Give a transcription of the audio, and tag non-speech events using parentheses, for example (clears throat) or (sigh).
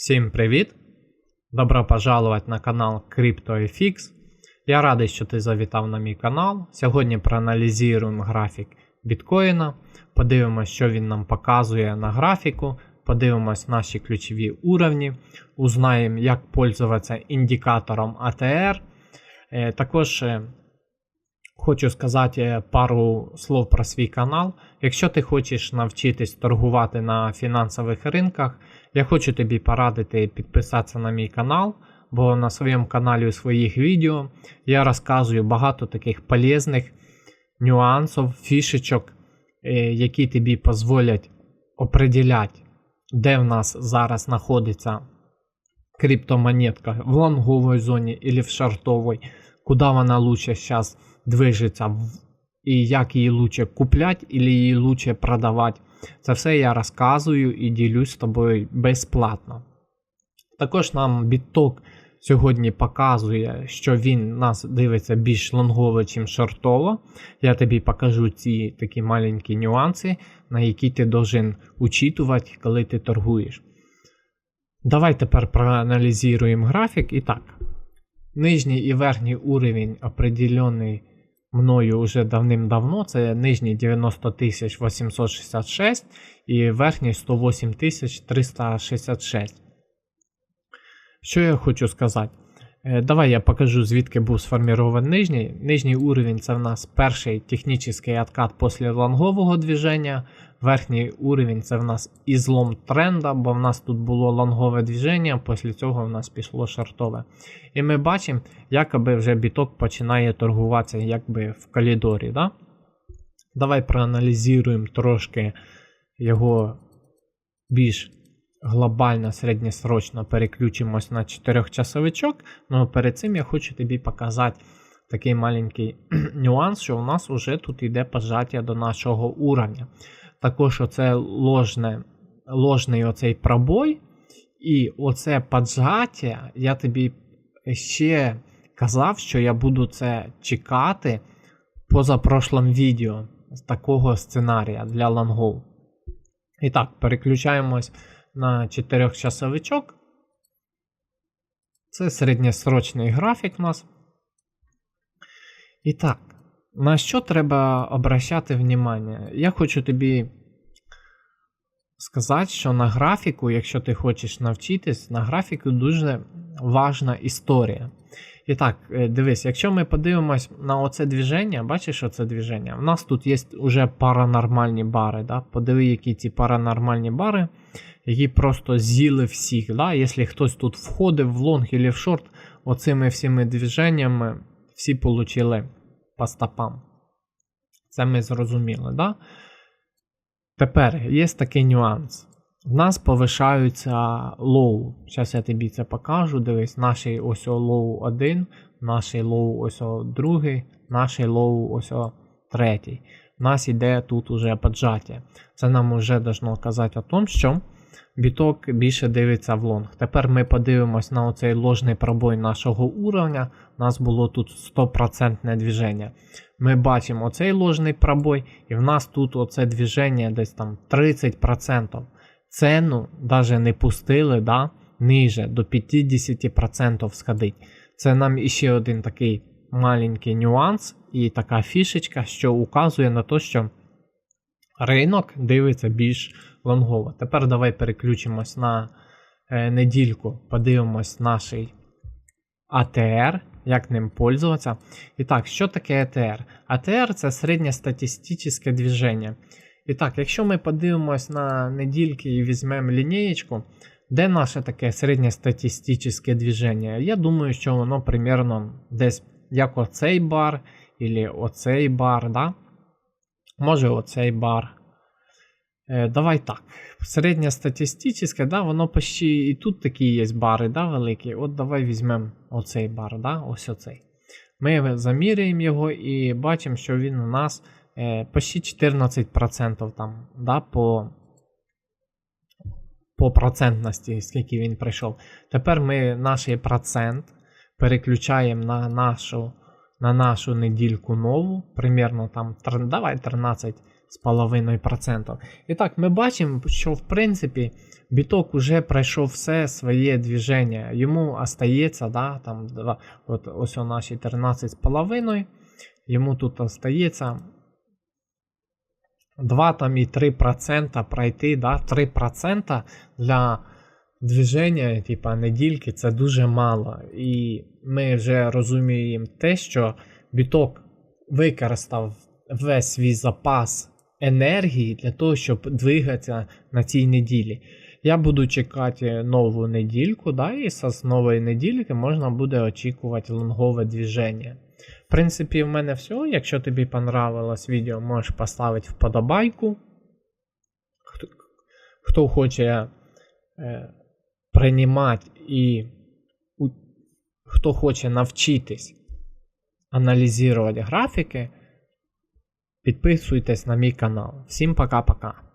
Всім привіт! Добро пожаловать на канал CryptoFX. Я радий, що ти завітав на мій канал. Сьогодні проаналізуємо графік біткоїна, подивимось, що він нам показує на графіку, подивимось наші ключові уровні, узнаємо, як пользуватися індикатором ATR. Е, Також е, Хочу сказати пару слов про свій канал. Якщо ти хочеш навчитись торгувати на фінансових ринках, я хочу тобі порадити підписатися на мій канал, бо на своєму каналі у своїх відео я розказую багато таких полезних нюансів, фішечок, е, які тобі дозволять определяти, де в нас зараз знаходиться криптомонетка в лонговій зоні або в шартовій, куди вона лучше зараз движеться і як її лучше купляти або її лучше продавати. Це все я розказую і ділюсь з тобою безплатно. Також нам біток сьогодні показує, що він нас дивиться більш лонгово, ніж шортово. Я тобі покажу ці такі маленькі нюанси, на які ти должен учитувати, коли ти торгуєш. Давай тепер проаналізуємо графік. І так, нижній і верхній уровень определений мною вже давним-давно. Це нижній 90 866 і верхній 108 366. Що я хочу сказати? Е, Давай я покажу, звідки був сформірований нижній. Нижній уровень це в нас перший технічний откат після лонгового движення. Верхній уровень це в нас ізлом тренда, бо в нас тут було лонгове движення, після цього в нас пішло шортове. І ми бачимо, якоби вже біток починає торгуватися якби в коридорі. Да? Давай проаналізуємо трошки його більш глобально, середньосрочно переключимось на 4-часовичок. Ну перед цим я хочу тобі показати такий маленький (clears throat) нюанс, що у нас вже тут йде пожаття до нашого уровня. Також оце ложне, ложний оцей пробой, і оце поджаття, я тобі ще казав, що я буду це чекати позапрошлом відео з такого сценарія для лонгов. І так, переключаємось на 4-часовичок. Це середньосрочний графік у нас. І так, на що треба обращати внимання? Я хочу тобі сказати, що на графіку, якщо ти хочеш навчитись, на графіку дуже важна історія. І так, е, дивись, якщо ми подивимось на оце движення, бачиш оце движення? У нас тут є вже паранормальні бари. Да? Подиви, які ці паранормальні бари, які просто з'їли всіх. Да? Якщо хтось тут входив в лонг або в шорт, оцими всіми движеннями всі отримали по стопам. Це ми зрозуміли. Да? Тепер є такий нюанс. В нас повишаються лоу. Зараз я тобі це покажу. Дивись, наш ось лоу 1, наш лоу ось другий, наш лоу ось третій. У нас іде тут уже поджаття. Це нам вже должно казати о тому, що біток більше дивиться в лонг. Тепер ми подивимось на оцей ложний пробой нашого уровня. У нас було тут 100% движення. Ми бачимо оцей ложний пробой, і в нас тут оце движення десь там 30%. Цену навіть не пустили да, ниже до 50% сходить. Це нам іще один такий маленький нюанс і така фішечка, що указує на те, що ринок дивиться більш лонгово. Тепер давай переключимось на е, недільку, подивимось наш ATR, як ним пользуватися. І так, що таке ATR? ATR це середньостатистичне движення. І так, якщо ми подивимось на недільки і візьмемо лінієчку, де наше таке середньостатистичне движення? Я думаю, що воно примерно десь як оцей бар, або оцей бар, да? може оцей бар. Е, давай так. Середньостатистичне, да, воно почти і тут такі є бари да, великі. От давай візьмемо оцей бар, да, ось оцей. Ми заміряємо його і бачимо, що він у нас почти 14% там, да, по, по процентності, скільки він прийшов. Тепер ми наш процент переключаємо на нашу, на нашу недільку нову, примерно там, давай 13 з половиною процентів. І так, ми бачимо, що в принципі Біток уже пройшов все своє движення. Йому остається, да, там, два, от ось у наші 13,5. Йому тут остається 2 там і 3% пройти. Да? 3% для движення, типа недільки, це дуже мало. І ми вже розуміємо те, що біток використав весь свій запас енергії для того, щоб двигатися на цій неділі. Я буду чекати нову недільку, да, і з нової недільки можна буде очікувати лонгове движення. В принципі, в мене все. Якщо тобі понравилось відео, можеш поставити вподобайку. Хто, хто хоче е, приймати і у, хто хоче навчитись аналізувати графіки, підписуйтесь на мій канал. Всім пока-пока.